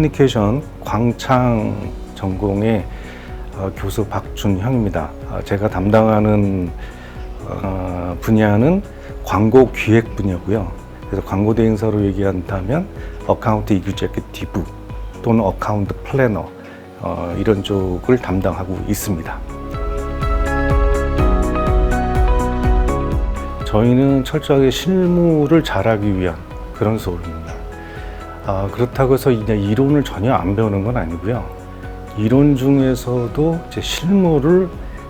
커뮤니케이션 광창 전공의 어, 교수 박준형입니다. 어, 제가 담당하는 어, 분야는 광고 기획 분야고요. 그래서 광고 대행사로 얘기한다면 어카운트 이규제티브 또는 어카운트 플래너 어, 이런 쪽을 담당하고 있습니다. 저희는 철저하게 실무를 잘하기 위한 그런 수업입니다. 아, 그렇다고 해서 이제 이론을 전혀 안 배우는 건 아니고요. 이론 중에서도 이제 실무를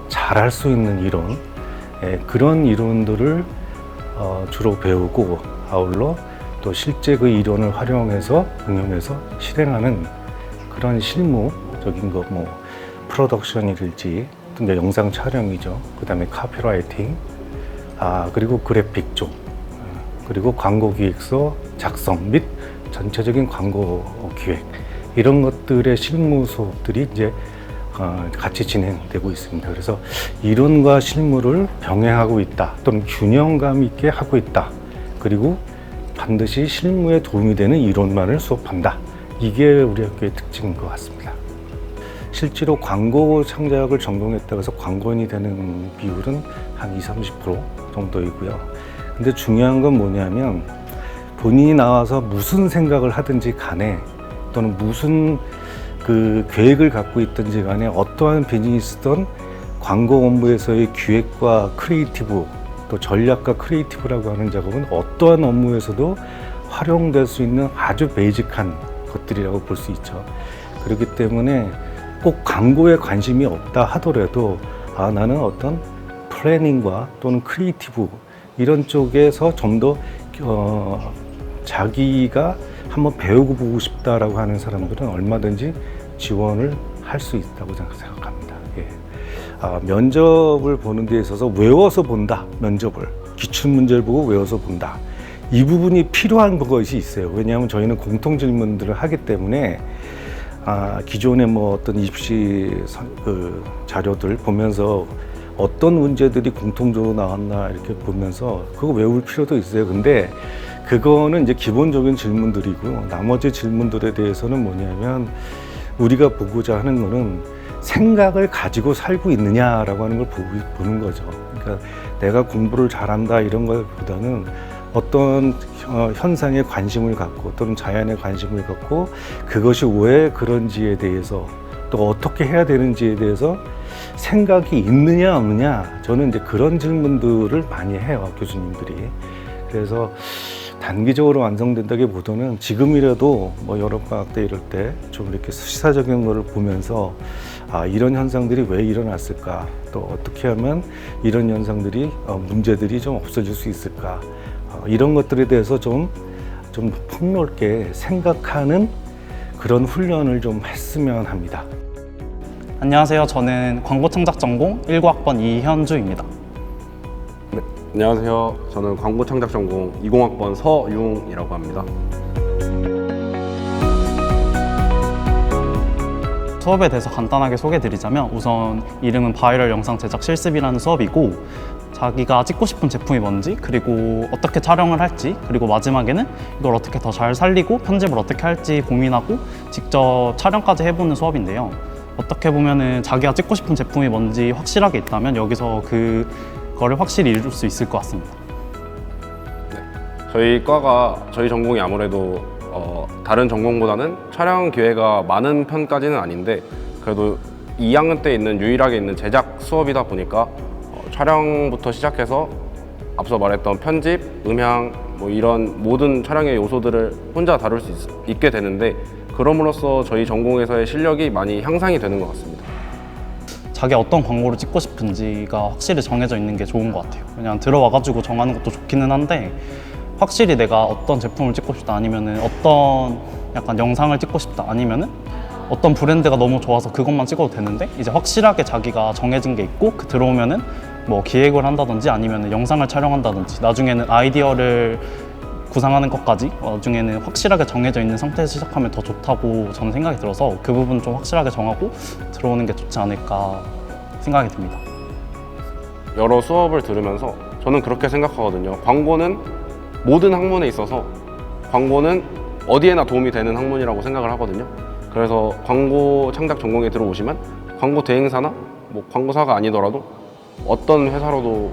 잘할 수 있는 이론, 예, 그런 이론들을 어, 주로 배우고 아울러 또 실제 그 이론을 활용해서 응용해서 실행하는 그런 실무적인 거 뭐 프로덕션이랄지 또 이제 영상 촬영이죠. 그다음에 카피라이팅, 아 그리고 그래픽 쪽, 어, 그리고 광고 기획서 작성 및 전체적인 광고 기획 이런 것들의 실무 수업들이 이제 어, 같이 진행되고 있습니다. 그래서 이론과 실무를 병행하고 있다 또는 균형감 있게 하고 있다. 그리고 반드시 실무에 도움이 되는 이론만을 수업한다. 이게 우리 학교의 특징인 것 같습니다. 실제로 광고 창작을 전공했다고 해서 광고인이 되는 비율은 한 20, 30% 정도이고요. 근데 중요한 건 뭐냐면 본인이 나와서 무슨 생각을 하든지 간에 또는 무슨 그 계획을 갖고 있든지 간에 어떠한 비즈니스든 광고 업무에서의 기획과 크리에이티브 또 전략과 크리에이티브라고 하는 작업은 어떠한 업무에서도 활용될 수 있는 아주 베이직한 것들이라고 볼 수 있죠. 그렇기 때문에 꼭 광고에 관심이 없다 하더라도 아 나는 어떤 플래닝과 또는 크리에이티브 이런 쪽에서 좀더 어, 자기가 한번 배우고 보고 싶다라고 하는 사람들은 얼마든지 지원을 할 수 있다고 생각합니다. 예. 아, 면접을 보는 데 있어서 외워서 본다. 면접을 기출 문제를 보고 외워서 본다. 이 부분이 필요한 것이 있어요. 왜냐하면 저희는 공통 질문들을 하기 때문에 아, 기존의 뭐 어떤 입시 선- 그 자료들 보면서 어떤 문제들이 공통적으로 나왔나 이렇게 보면서 그거 외울 필요도 있어요. 근데 그거는 이제 기본적인 질문들이고 나머지 질문들에 대해서는 뭐냐면 우리가 보고자 하는 거는 생각을 가지고 살고 있느냐라고 하는 걸 보는 거죠. 그러니까 내가 공부를 잘한다 이런 것보다는 어떤 어, 현상에 관심을 갖고 또는 자연에 관심을 갖고 그것이 왜 그런지에 대해서 또 어떻게 해야 되는지에 대해서 생각이 있느냐 없느냐 저는 이제 그런 질문들을 많이 해요 교수님들이. 그래서 단기적으로 완성된다기보다는 지금이라도 뭐 여름방학 때 이럴 때 좀 이렇게 시사적인 거를 보면서 아 이런 현상들이 왜 일어났을까? 또 어떻게 하면 이런 현상들이 어, 문제들이 좀 없어질 수 있을까? 어, 이런 것들에 대해서 좀좀 폭넓게 생각하는 그런 훈련을 좀 했으면 합니다. 안녕하세요. 저는 광고 창작 전공 19학번 이현주입니다. 안녕하세요. 저는 광고 창작 전공 20학번 서융이라고 합니다. 수업에 대해서 간단하게 소개드리자면 우선 이름은 바이럴 영상 제작 실습이라는 수업이고 자기가 찍고 싶은 제품이 뭔지 그리고 어떻게 촬영을 할지 그리고 마지막에는 이걸 어떻게 더 잘 살리고 편집을 어떻게 할지 고민하고 직접 촬영까지 해보는 수업인데요. 어떻게 보면은 자기가 찍고 싶은 제품이 뭔지 확실하게 있다면 여기서 그거를 확실히 이룰 수 있을 것 같습니다. 저희 과가 저희 전공이 아무래도 어, 다른 전공보다는 촬영 기회가 많은 편까지는 아닌데 그래도 2학년 때 있는 유일하게 있는 제작 수업이다 보니까 어, 촬영부터 시작해서 앞서 말했던 편집, 음향 뭐 이런 모든 촬영의 요소들을 혼자 다룰 수 있, 게 되는데 그럼으로써 저희 전공에서의 실력이 많이 향상이 되는 것 같습니다. 자기 어떤 광고를 찍고 싶은지가 확실히 정해져 있는 게 좋은 것 같아요. 그냥 들어와가지고 정하는 것도 좋기는 한데 확실히 내가 어떤 제품을 찍고 싶다 아니면은 어떤 약간 영상을 찍고 싶다 아니면은 어떤 브랜드가 너무 좋아서 그것만 찍어도 되는데 이제 확실하게 자기가 정해진 게 있고 그 들어오면은 뭐 기획을 한다든지 아니면은 영상을 촬영한다든지 나중에는 아이디어를 구상하는 것까지 나중에는 확실하게 정해져 있는 상태에서 시작하면 더 좋다고 저는 생각이 들어서 그 부분 좀 확실하게 정하고 들어오는 게 좋지 않을까 생각이 듭니다. 여러 수업을 들으면서 저는 그렇게 생각하거든요. 광고는 모든 학문에 있어서 광고는 어디에나 도움이 되는 학문이라고 생각을 하거든요. 그래서 광고 창작 전공에 들어오시면 광고 대행사나 뭐 광고사가 아니더라도 어떤 회사로도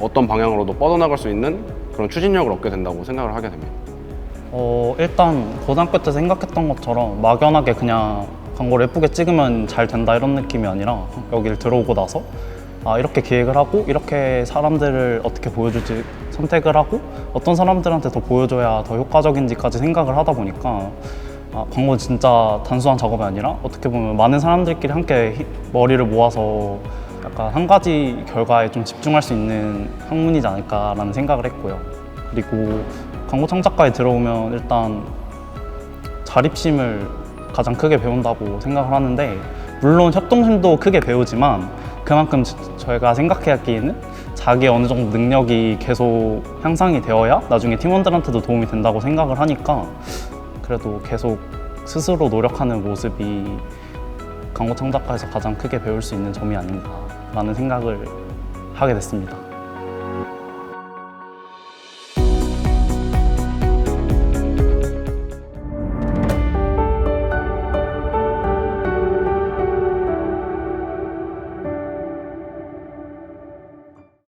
어떤 방향으로도 뻗어나갈 수 있는 그런 추진력을 얻게 된다고 생각을 하게 됩니다. 어, 일단 고등학교 때 생각했던 것처럼 막연하게 그냥 광고를 예쁘게 찍으면 잘 된다 이런 느낌이 아니라 여기를 들어오고 나서 아, 이렇게 기획을 하고 이렇게 사람들을 어떻게 보여줄지 선택을 하고 어떤 사람들한테 더 보여줘야 더 효과적인지까지 생각을 하다 보니까 아, 광고는 진짜 단순한 작업이 아니라 어떻게 보면 많은 사람들끼리 함께 히- 머리를 모아서 약간 한 가지 결과에 좀 집중할 수 있는 학문이지 않을까라는 생각을 했고요. 그리고 광고 창작과에 들어오면 일단 자립심을 가장 크게 배운다고 생각을 하는데 물론 협동심도 크게 배우지만 그만큼 저- 저희가 생각하기에는 자기 어느 정도 능력이 계속 향상이 되어야 나중에 팀원들한테도 도움이 된다고 생각을 하니까 그래도 계속 스스로 노력하는 모습이 광고 창작과에서 가장 크게 배울 수 있는 점이 아닌가 라는 생각을 하게 됐습니다.